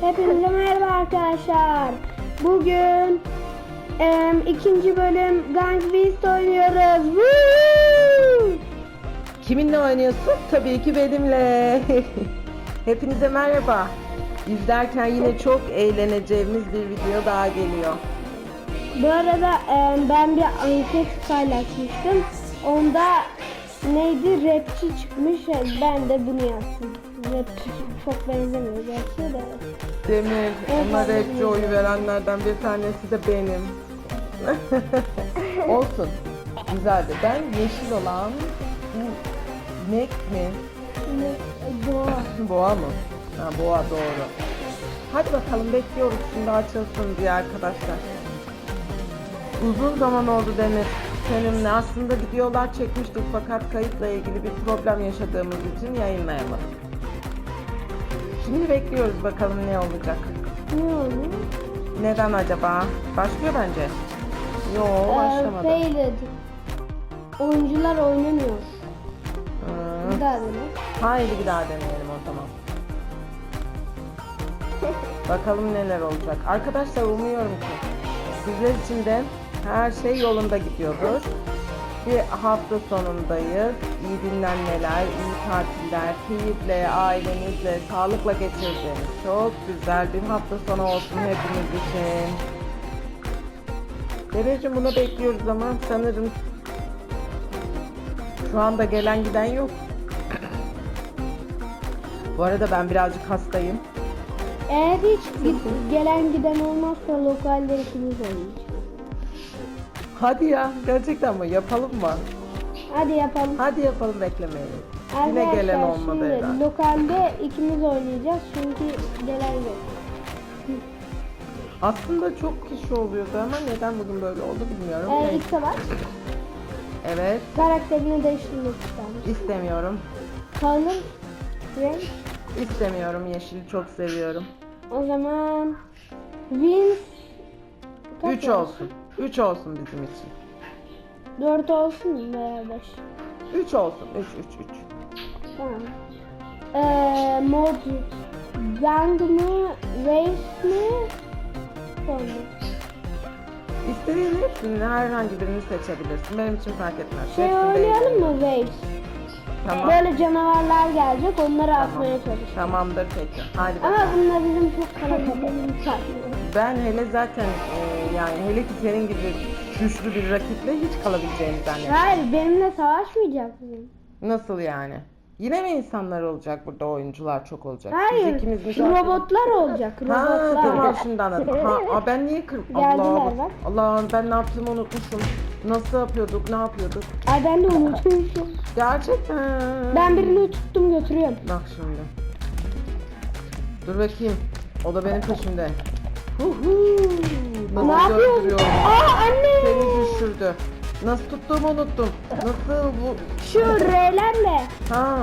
Hepinize merhaba arkadaşlar. Bugün em, ikinci bölüm Gang Beast oynuyoruz. Woo! Kiminle oynuyorsun? Tabii ki benimle. Hepinize merhaba. İzlerken yine çok eğleneceğimiz bir video daha geliyor. Bu arada em, ben bir anket paylaşmıştım. Onda neydi rapçi çıkmış. Ben de bunu yaptım. Çok benzemiyor gerçi de. Demir, rapçi biliyorum. oyu verenlerden bir tanesi de benim. Olsun. Güzeldi. Ben yeşil olan bu inek mi? Ne- Doğa. Boğa mı? Ha, boğa doğru. Hadi bakalım bekliyoruz şimdi açılsın diye arkadaşlar. Uzun zaman oldu Demir. Seninle aslında videolar çekmiştik fakat kayıtla ilgili bir problem yaşadığımız için yayınlayamadık. Şimdi bekliyoruz bakalım ne olacak. Ne oluyor? Neden acaba? Başlıyor bence. Yo Ee, başlamadı. failed. Oyuncular oynamıyor. Hı. Bir daha dene. Haydi bir daha deneyelim o zaman. Bakalım neler olacak. Arkadaşlar umuyorum ki sizler için de her şey yolunda gidiyordur. Bir hafta sonundayız. İyi dinlenmeler, iyi tatiller, keyifle, ailenizle, sağlıkla geçirdiğiniz çok güzel bir hafta sonu olsun hepimiz için. Derecim bunu bekliyoruz ama sanırım şu anda gelen giden yok. Bu arada ben birazcık hastayım. Eğer hiç gelen giden olmazsa lokalde ikimiz oynayacağız. Hadi ya gerçekten mi? Yapalım mı? Hadi yapalım. Hadi yapalım beklemeyelim. Yine Arkadaşlar gelen olmadı şimdi herhalde. lokalde ikimiz oynayacağız çünkü gelen yok. Aslında çok kişi oluyordu ama neden bugün böyle oldu bilmiyorum. Ee, ilk savaş Evet karakterini değiştirmek istemiş. istemiyorum. Color renk İstemiyorum yeşili çok seviyorum. o zaman Vince kaç 3 olsun. 3 olsun bizim için. 4 olsun mu 5? 3 olsun. 3 3 3. Tamam. Ee, mod Gang mı? Race mi? Sonra. İstediğin hepsini herhangi birini seçebilirsin. Benim için fark etmez. Şey Hepsini oynayalım mı Race? Tamam. Böyle canavarlar gelecek onları atmaya çalışacağız. Tamamdır peki. Hadi bakalım. Ama bunlar bizim çok çarpıyor. Ben hele zaten e, yani hele ki senin gibi güçlü bir rakiple hiç kalabileceğini zannetmiyorum. Hayır benimle savaşmayacak mısın? Nasıl yani? Yine mi insanlar olacak burada oyuncular çok olacak? Biz Hayır ikimiz mi zaten- robotlar olacak Ha robotlar. tamam şimdi anladım. Ha, aa, ben niye kır... Geldiler Allah bak. Allah ben ne yaptığımı unutmuşum. Nasıl yapıyorduk? Ne yapıyorduk? Ay ben de unutmuşum. Gerçekten. Ben birini tuttum götürüyorum. Bak şimdi. Dur bakayım. O da benim peşimde. Huhu. Nasıl Ne yapıyorsun? Aa anne. Seni düşürdü. Nasıl tuttuğumu unuttum. Nasıl bu? Şu R'lerle. Ha.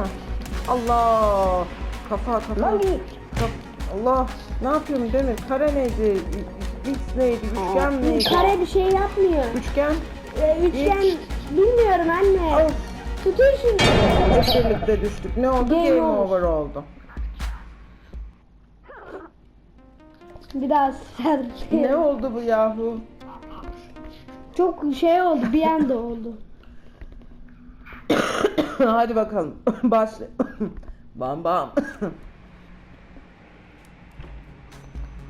Allah. Kafa kafa. Kaf- Allah. Ne yapıyorum Demir? Kare neydi? X neydi? Üçgen neydi? Kare bir şey yapmıyor. Üçgen. Ee, üçgen bilmiyorum anne. Of. Tutun şunu. Hep birlikte düştük. Ne oldu? Game Game, over oldu. Bir daha sert. Ne oldu bu yahu? Çok şey oldu bir anda oldu. Hadi bakalım. Başla. bam bam.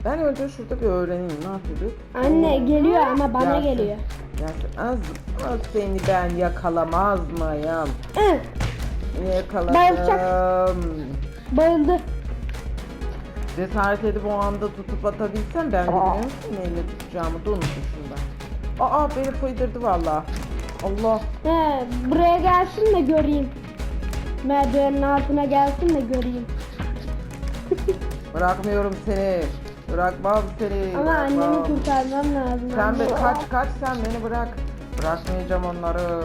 ben önce şurada bir öğreneyim. Ne yapıyorduk? Anne geliyor ama bana Gelsin. geliyor. Gelsin. Az, az seni ben yakalamaz mıyım? Hı, Yakaladım. bayıldı. Cesaret edip o anda tutup atabilsem ben bilmiyorum ki neyle tutacağımı da unutmuşum ben. Aa beni fıydırdı valla. Allah. He, buraya gelsin de göreyim. Merdivenin altına gelsin de göreyim. Bırakmıyorum seni. Bırakmam seni. Ama annemi bırakmam. kurtarmam lazım. Sen be kaç kaç sen beni bırak. Bırakmayacağım onları.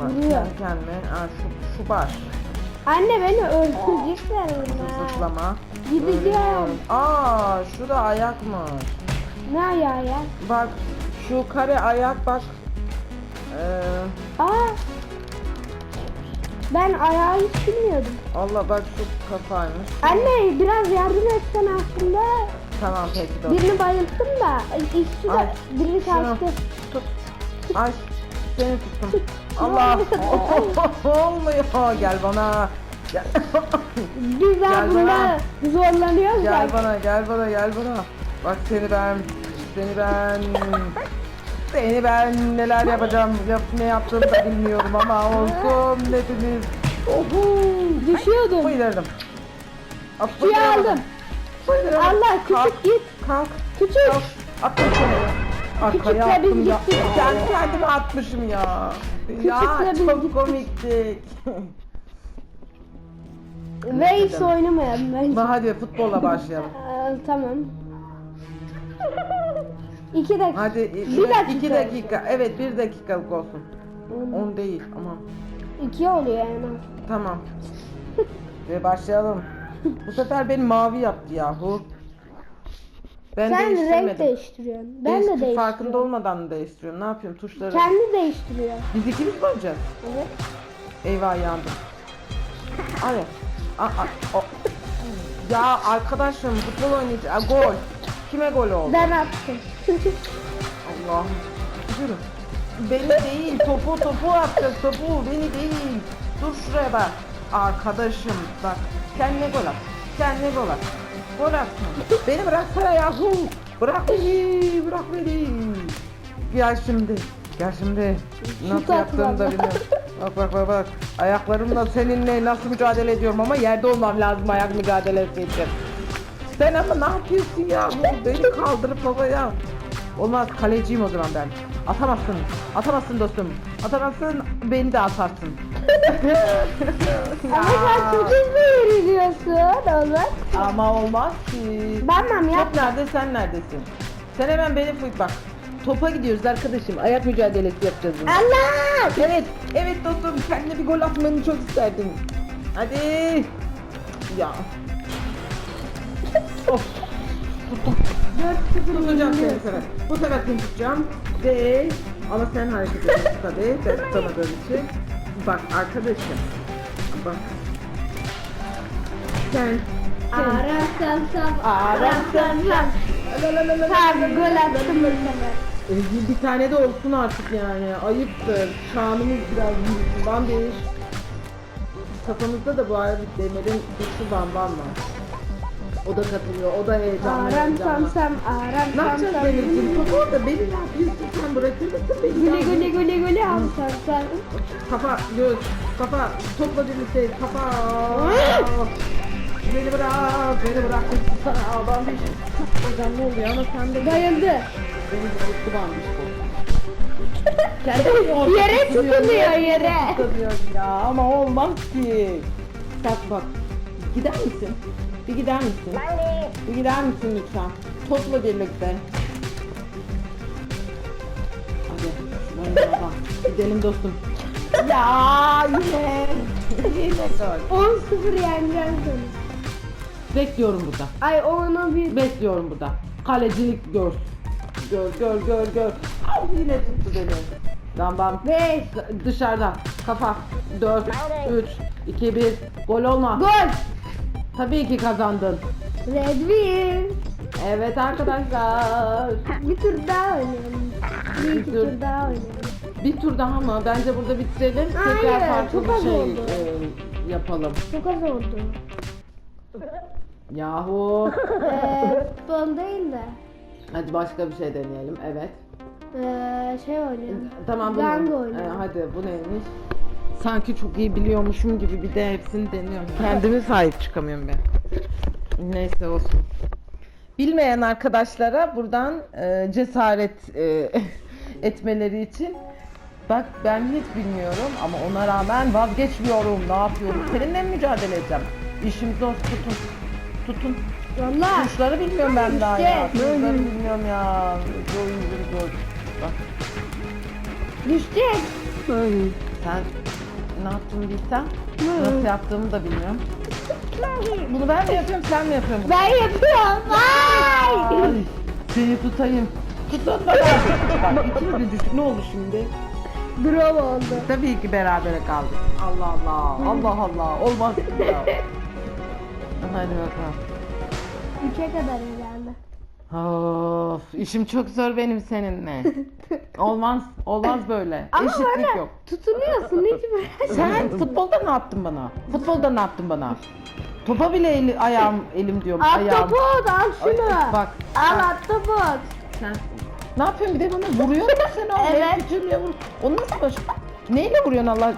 Bak Vuruyor. kendi kendime. Aa, şu, şu baş. Anne beni öldürecekler bunlar. Zıplama. Gideceğim. Öğreniyorum. Aa şu da ayakmış. Ne ayağı ya? Bak şu kare ayak bak. Ee, Aa Ben ayağı hiç bilmiyordum. Allah bak şu kafaymış. Anne biraz yardım etsen aslında. Tamam peki dostum. Birini bayılttım da ikisi Ay, de biri şunu kaçtı. Tut. Ay seni tuttum. Allah. Olmuyor. Gel bana. Gel. Biz daha Gel bunda bana. zorlanıyoruz gel bak. bana gel bana gel bana. Bak seni ben. Seni ben. Seni ben neler yapacağım. Yap, ne yaptığımı da bilmiyorum ama olsun hepimiz. Ohu. Düşüyordum. Fıyırdım. At, Suyu aldım. Allah Kalk, küçük git. Kalk. Küçük. Kalk. Attım seni. Arkaya Küçükle biz attım ya. gittik. Kendi kendime atmışım ya. ya Küçükle biz çok gittik. komiktik. Ve hiç oynamayalım bence. Hadi futbolla başlayalım. Ee, tamam. İki dakika. Hadi Bir dakika. iki dakika. Evet bir dakikalık olsun. On değil ama. İki oluyor yani. Tamam. Ve başlayalım. Bu sefer beni mavi yaptı yahu. Ben Sen renk değiştirmedim. değiştiriyorsun. Ben de Değiştir- değiştiriyorum. Farkında olmadan mı değiştiriyorum? Ne yapıyorum? Tuşları. Kendi değiştiriyor. Biz ikimiz mi olacağız? Evet. Eyvah yandım. Hadi. O. Ya arkadaşım futbol oynayacağız. Gol. Kime gol oldu? Ben attım. Allah'ım. Yürü. Beni değil, topu topu atacağız, topu beni değil. Dur şuraya bak. Arkadaşım bak, kendine gol at. Kendine gol at. Gol at. Beni bıraksana yahu. Bırak beni, bırak beni. Gel şimdi, gel şimdi. Nasıl yaptığımı da bilmiyorum. Bak bak bak bak. Ayaklarımla seninle nasıl mücadele ediyorum ama yerde olmam lazım ayak mücadelesi için. Sen ama ne yapıyorsun ya? Beni kaldırıp babaya. Olmaz kaleciyim o zaman ben. Atamazsın. Atamazsın dostum. Atamazsın beni de atarsın. Ama sen çok hızlı yürüyorsun oğlum. Ama olmaz ki. Ben mi Top nerede sen neredesin? Sen hemen beni fıt bak. Topa gidiyoruz arkadaşım. Ayak mücadelesi yapacağız bunu. Allah! Evet, evet dostum. Kendine bir gol atmanı çok isterdim. Hadi. Ya. Tuttum. Tutacağım seni bu sefer. Bu sefer seni tutacağım. Ve ama sen hareket ediyorsun tabii. Ben tutamadığım için. Bak arkadaşım. Bak. Sen. Sen. Sam, Arasam arasam sam. Tamam gol attım bu sefer. E, bir tane de olsun artık yani. Ayıptır. Şanımız biraz büyük. Bambiş. Kafamızda da bu arada Demir'in güçlü bambam var. O da katılıyor. O da heyecanlı. Aram sam heyecanlı. sam, aram Ne yapacağız sam. Demir'ciğim? Topu orada beni ne yapıyorsun? Sen bırakır mısın beni? Güle güle güle güle al sam sam. Kafa, göz, kafa, topla birlikte, kafa. beni bırak, beni bırak. Sana Bambiş. Çok heyecanlı oluyor ama sen de Bayıldı. beni bayılttı Bambiş bu. Kendi orada Yere tutuyor, tutunuyor, yere. tutunuyor ya ama olmaz ki. Bak bak. Gider misin? Bir gider misin? Bir gider misin lütfen? Topla birlikte. Hadi. Gidelim dostum. Ya yine. Yine gol. 10-0 yeneceğim seni. Bekliyorum burada. Ay onu bir... Bekliyorum burada. Kalecilik gör. Gör gör gör gör. Al yine tuttu beni. Bam bam. 5. D- Dışarıda. Kafa. 4, 3, 2, 1. Gol olma. Gol. Tabii ki kazandın. Red win. Evet arkadaşlar. Bir tur daha oynayalım. Bir iki tur. tur daha oynayalım. Bir tur daha mı? Bence burada bitirelim. Hayır, Tekrar farklı bir şey oldu. e, yapalım. Çok az oldu. Yahu. Eee futbol değil de. Hadi başka bir şey deneyelim. Evet. Eee şey oynayalım. Tamam bunu. Gang Ee, oynayalım. hadi bu neymiş? Sanki çok iyi biliyormuşum gibi bir de hepsini deniyorum. Kendime sahip çıkamıyorum ben. Neyse olsun. Bilmeyen arkadaşlara buradan e, cesaret e, etmeleri için bak ben hiç bilmiyorum ama ona rağmen vazgeçmiyorum. Ne yapıyorum? Seninle mi mücadele edeceğim? İşim zor. Tutun. Tutun. Valla. Tuşları bilmiyorum ben daha ya. İşte. Tuşları bilmiyorum ya. Zor zor zor. Bak. Düşecek. Sen ne yaptığını bilsen nasıl yaptığımı da bilmiyorum. Bunu ben mi yapıyorum sen mi yapıyorsun? Ben yapıyorum. Vay. Ay, seni tutayım. Tutun bana. Bak ikimiz de düştük. Ne oldu şimdi? Drop oldu. Tabii ki berabere kaldık. Allah Allah. Allah Allah. Olmaz ya. Hadi bakalım. Üçe kadar. Of, işim çok zor benim seninle. Olmaz, olmaz böyle. Ama Eşitlik bana yok. tutunuyorsun hiç böyle. Sen futbolda ne yaptın bana? Futbolda ne yaptın bana? Topa bile eli, ayağım, elim diyorum. ayağım. Ahtapot al şunu. Ay, bak. Al ahtapot. Sen ne yapıyorsun bir de bana vuruyor musun sen o? Evet. Türlü vur. Onu nasıl baş? Neyle vuruyorsun Allah?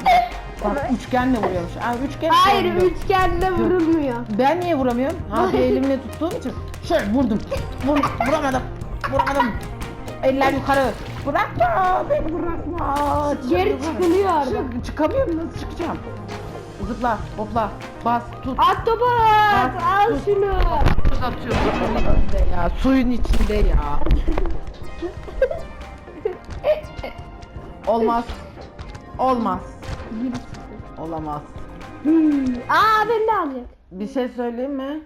Bak üçgenle vuruyormuş. Ha, üçgen Hayır vuruyor. üçgenle vurulmuyor. Ben niye vuramıyorum? Ha bir elimle tuttuğum için. Şöyle vurdum. Vur, vuramadım. Vuramadım. Eller yukarı. Bırakma. Beni bırakma. Geri çıkılıyor orada. Çık, çıkamıyorum. Nasıl çıkacağım? Zıpla, hopla, bas, tut. Ahtapot al Dur. şunu. Tuz atıyorum. Ya suyun içinde ya. Olmaz. Olmaz. Olamaz. Hmm. Aa ben de alacak. Bir şey söyleyeyim mi?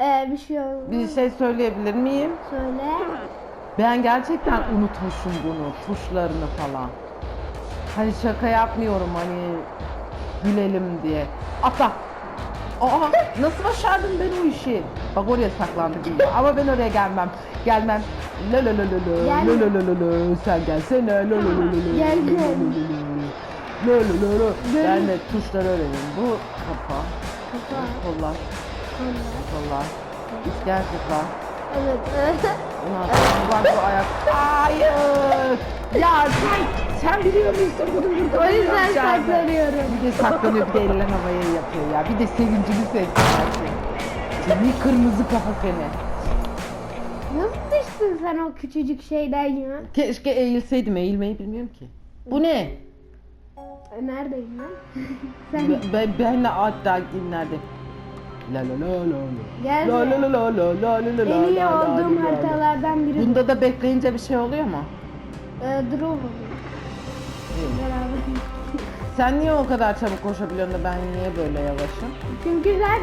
Ee, bir şey olmaz. Bir şey söyleyebilir miyim? Söyle. Ben gerçekten unutmuşum bunu, tuşlarını falan. Hani şaka yapmıyorum hani gülelim diye. Atla. Aa, nasıl başardın ben o işi? Bak oraya saklandı gibi. Ama ben oraya gelmem. Gelmem. La la la la. Gel. La la la la la. Sen gelsene. La la la la la. Gel, gel. La. Gel. Ben de tuşları öğreneyim. Bu kafa, Kafa. kollar, kollar. kollar, üçgen zıplar. Evet. Ulan bak bu ayak. Hayır. Ya sen sen biliyor musun bunu burada? o yüzden saklanıyorum. Bir de saklanıyor bir de ellerini havaya yapıyor ya. Bir de sevincini sevsin. Seni kırmızı kafa seni. Nasıl düştün sen o küçücük şeyden ya? Keşke eğilseydim. Eğilmeyi bilmiyorum ki. Bu ne? Neredeyim ben? sen Ben, ben, benle hatta nerede? La la la la la. Gel La la la la la la la la en iyi la la olduğum la la. haritalardan biri. Bunda da bekleyince bir şey oluyor mu? Ee, drone oluyor. Beraber. Sen niye o kadar çabuk koşabiliyorsun da ben niye böyle yavaşım? Çünkü sen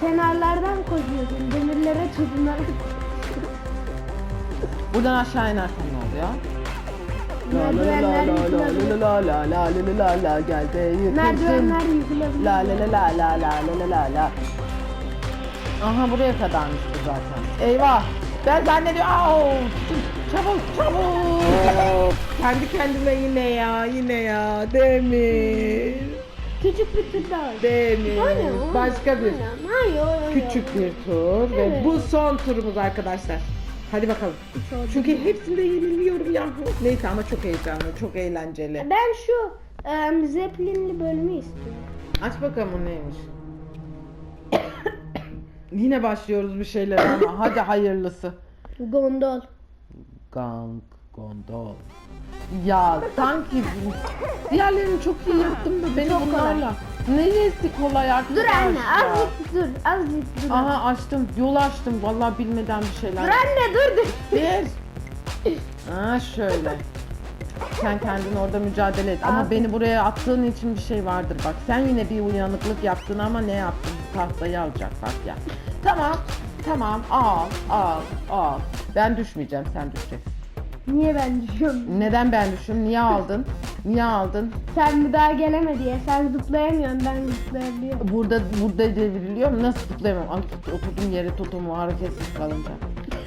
kenarlardan koşuyorsun. Demirlere tutunarak. Buradan aşağı inersen ne oluyor? Merdivenler yıkılabilir. la la la la la la la gel de yıkılsın. Merdivenler yıkılabilir. La la la la la la la la la. Aha buraya kadarmış bu zaten. Eyvah. Ben zannediyorum. Au! Çabuk çabuk. Kendi kendime yine ya yine ya. Demir. Küçük bir tur daha. Demir. Başka bir. aynen. Küçük bir tur ve bu son turumuz arkadaşlar. Hadi bakalım. Çünkü hepsinde yeniliyorum ya. Neyse ama çok heyecanlı, çok eğlenceli. Ben şu e, Zeppelin'li bölümü istiyorum. Aç bakalım o neymiş. Yine başlıyoruz bir şeyler ama hadi hayırlısı. Gondol. Gang, gondol. Ya sanki diğerlerini çok iyi yaptım da beni bunlarla. Neresi kolay arkadaşlar? Dur anne azıcık dur azıcık dur. Aha açtım, yol açtım. Vallahi bilmeden bir şeyler. Dur anne dur dur. Bir. Ha şöyle. Sen kendin orada mücadele et. Ama Abi. beni buraya attığın için bir şey vardır bak. Sen yine bir uyanıklık yaptın ama ne yaptın? Tahtayı alacak bak ya. Tamam. Tamam. Al. Al. Al. Ben düşmeyeceğim. Sen düşeceksin. Niye ben düşüyorum? Neden ben düşüyorum? Niye aldın? Niye aldın? Sen bir daha geleme diye. Sen zıplayamıyorsun ben zıplayabiliyorum. Burada burada devriliyorum. Nasıl zıplayamam? Al, tut- Oturdum yere tutum hareketsiz kalınca.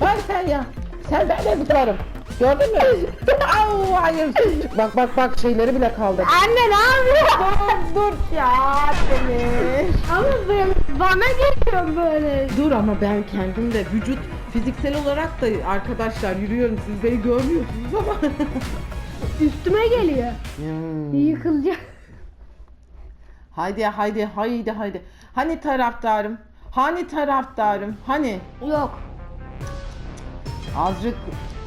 Bak sen ya. Sen ben de zıplarım. Gördün mü? Au hayır. Bak bak bak şeyleri bile kaldı. Anne ne yapıyorsun? Dur ya Demir. Ama ben, bana geliyor böyle. Dur ama ben kendim de vücut fiziksel olarak da arkadaşlar yürüyorum. Siz beni görmüyorsunuz ama. Üstüme geliyor. Hmm. Yıkılacak. Haydi haydi haydi haydi. Hani taraftarım? Hani taraftarım? Hani? Yok. Azıcık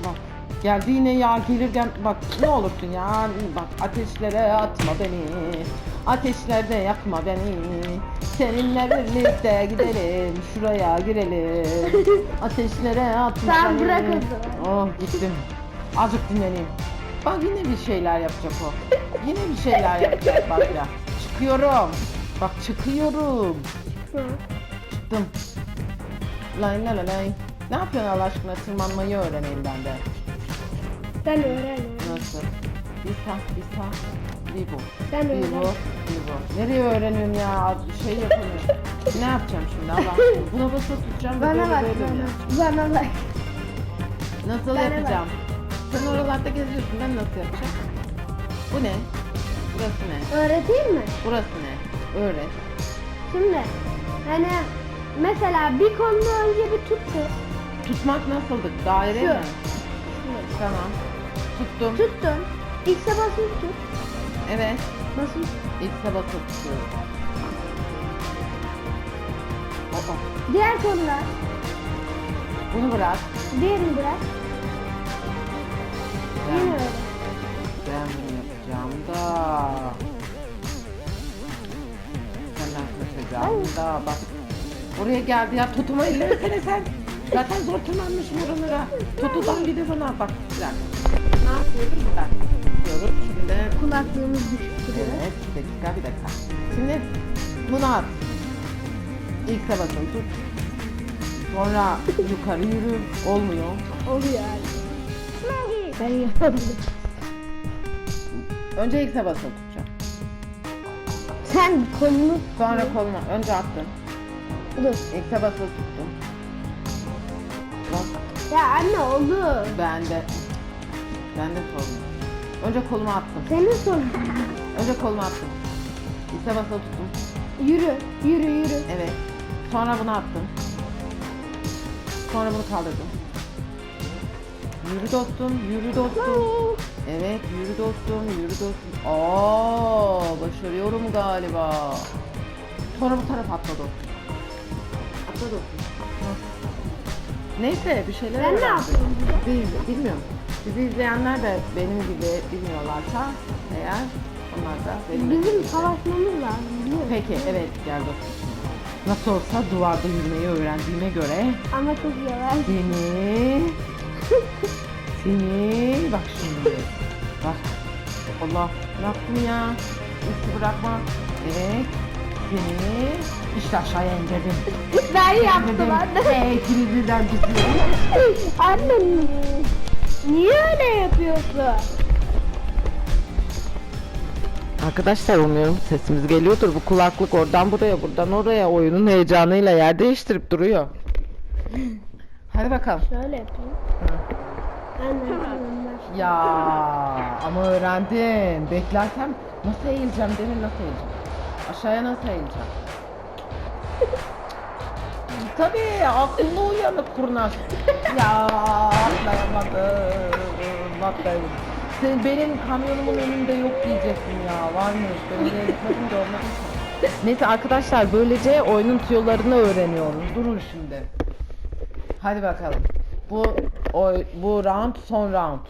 bak geldi yine ya gelirken bak ne olursun ya bak ateşlere atma beni ateşlerde yakma beni seninle birlikte gidelim şuraya girelim ateşlere atma Sen beni bırak o oh gittim azıcık dinleneyim bak yine bir şeyler yapacak o yine bir şeyler yapacak bak ya çıkıyorum bak çıkıyorum çıktım lay lay lay ne yapıyorsun Allah aşkına tırmanmayı öğreneyim ben de Sen öğren. Nasıl? Bisa, bisa, Vivo. Sen öğren. Vivo, Vivo. Nereye öğreniyorum ya? Bir şey yapamıyorum. ne yapacağım şimdi Allah? Buna basılı tutacağım. ve Bana böyle bak böyle mi bana. yapacağım? Bana bak. Nasıl Bana bak. yapacağım? Sen oralarda geziyorsun. Ben nasıl yapacağım? Bu ne? Burası ne? Öğreteyim mi? Burası ne? Öğret. Şimdi hani mesela bir kolunu önce bir tuttu. Tutmak nasıldı? Daire Şu. mi? Tamam. Tuttum. Tuttun. X'e basılı tut. Evet. Basılı X'e basılı tutuyorum. Oo. Diğer koluna Bunu bırak. diğerini bırak. Ben, bunu yapacağım da. Senden kaçacağım da. Bak. Oraya geldi ya. Tutuma ellemesene sen. Zaten zor tırmanmışım oralara. Tutudan bir de bana bak. Ne yapıyordum? Bir dakika. Tutuyorum. Şimdi Kulaklığımız düşük. Evet, bir dakika, bir dakika. Şimdi bunu at. İlk basın tut. Sonra yukarı yürü. Olmuyor. Oluyor. Ben yapamadım. Önce ilk basılı tutacağım. Sen kolunu Sonra kolunu önce attım. dur. İlk basılı tuttum. Bak Ya anne oldu. ben de ben de kolum. Önce kolumu attım. Senin sorun. Önce kolumu attım. İlk basılı tuttum. Yürü, yürü, yürü. Evet. Sonra bunu attım. Sonra bunu kaldırdım. Yürü dostum, yürü dostum. Evet, yürü dostum, yürü dostum. Aa, başarıyorum galiba. Sonra bu taraf atla dostum. Atla dostum. Neyse, bir şeyler Ben ne öğrendim. burada? Bil- bilmiyorum. Bizi izleyenler de benim gibi bilmiyorlarsa eğer onlar da benim Bizim savaşmamız lazım biliyor musun? Peki evet gel dostum. Nasıl olsa duvarda yürümeyi öğrendiğime göre Ama çok yavaş. seni seni bak şimdi. Bak. Allah. Ne yaptım ya? Üstü bırakma. Evet. Seni işte aşağıya indirdim. Ben yaptım anne. Hey ikiniz birden bizi Anne niye öyle yapıyorsun? Arkadaşlar umuyorum sesimiz geliyordur. Bu kulaklık oradan buraya, buradan oraya. Oyunun heyecanıyla yer değiştirip duruyor. Hadi bakalım. Şöyle yapayım. Ya ama öğrendim. Beklerken nasıl eğileceğim Demir nasıl eğileceğim? Aşağıya nasıl eğileceğim? Tabii aklında uyanık kurnaz. ya atlayamadım. Atlayamadım. Sen benim kamyonumun önünde yok diyeceksin ya. Gitmedim olmadı ki. Neyse arkadaşlar böylece oyunun tüyolarını öğreniyoruz. Durun şimdi. Hadi bakalım. Bu oy, bu round son round.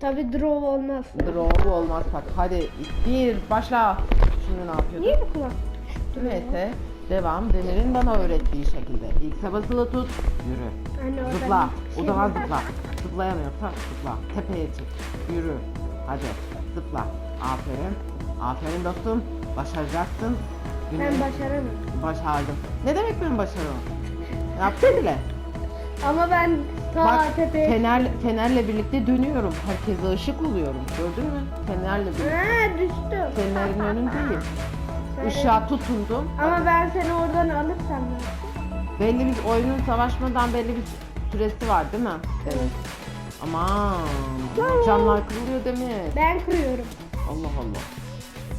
Tabi draw olmaz. Draw olmaz bak. Hadi bir başla. Şimdi ne yapıyorduk? Niye bu kulak? Neyse devam Demir'in bana öğrettiği şekilde. İlk basılı tut, yürü. Anne Zıpla, o zaman zıpla. Zıplayamıyorsan zıpla. Tepeye çık, yürü. Hadi zıpla. Aferin. Aferin dostum. Başaracaksın. Ben Günün- başaramam. Başardım. Ne demek ben başarım? Yaptım bile. Ama ben ta Bak tepeye... fener, fenerle birlikte dönüyorum. Herkese ışık oluyorum. Gördün mü? Fenerle birlikte. Ha düştüm. Fenerin önün değil. Şöyle- Işığa tutundum. Ama ben seni oradan alırsam ne? Belli bir oyunun savaşmadan belli bir süresi var değil mi? Evet. Aman. Camlar kırılıyor değil mi? Ben kırıyorum. Allah Allah.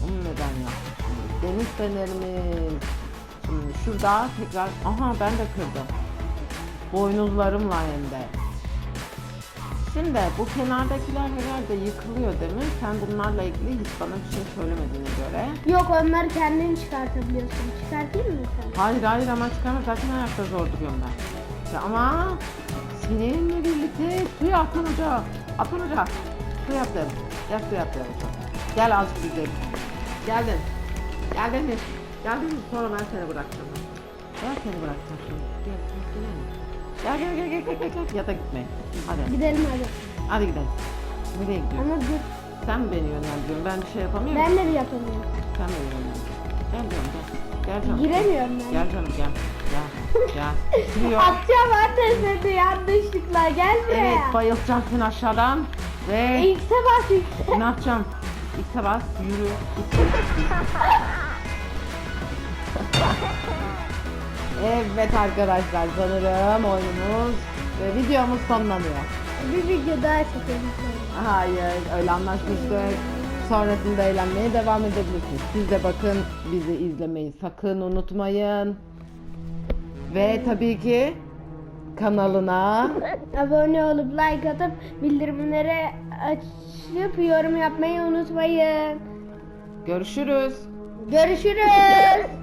Onu neden yaptın şimdi? Deniz fenerimiz. Şimdi şurada tekrar. Aha ben de kırdım. Boynuzlarımla hem de. Şimdi bu kenardakiler herhalde yıkılıyor değil mi? Sen bunlarla ilgili hiç bana bir şey söylemediğine göre. Yok onları kendin çıkartabiliyorsun. Çıkartayım mı sen? Hayır hayır ama çıkarma zaten ayakta zor duruyorum ben. Ya ama seninle birlikte suya atlan hoca. Atlan hoca. Su yaptım. Gel su yaptım hoca. Gel azıcık gidelim. Geldin. Geldin mi? Geldin mi? Sonra ben seni bırakacağım. Ben seni bırakacağım şimdi. Gel, gel, gel. Gel gel gel gel. Yata gitme. Hadi. Gidelim hadi. Hadi gidelim. Nereye gidiyorsun? Ama dur. Sen mi beni yönlendiriyorsun? Ben bir şey yapamıyorum. Ben de bir yapamıyorum. Sen beni yönlendiriyorsun. Gel canım gel. Gel canım. Giremiyorum ben. Gel canım gel. Gel. Gel. Giriyor. Atacağım seni yanlışlıkla. Gel buraya. Evet bayılacağım seni aşağıdan. Ve X'e bas X'e. ne yapacağım? X'e bas, yürü. evet arkadaşlar sanırım oyunumuz ve videomuz sonlanıyor. Bir video daha çekelim. Hayır öyle anlaşmıştık. Sonrasında eğlenmeye devam edebilirsiniz. Siz de bakın bizi izlemeyi sakın unutmayın. Ve tabii ki kanalına Abone olup like atıp bildirimleri açıp yorum yapmayı unutmayın. görüşürüz. Görüşürüz.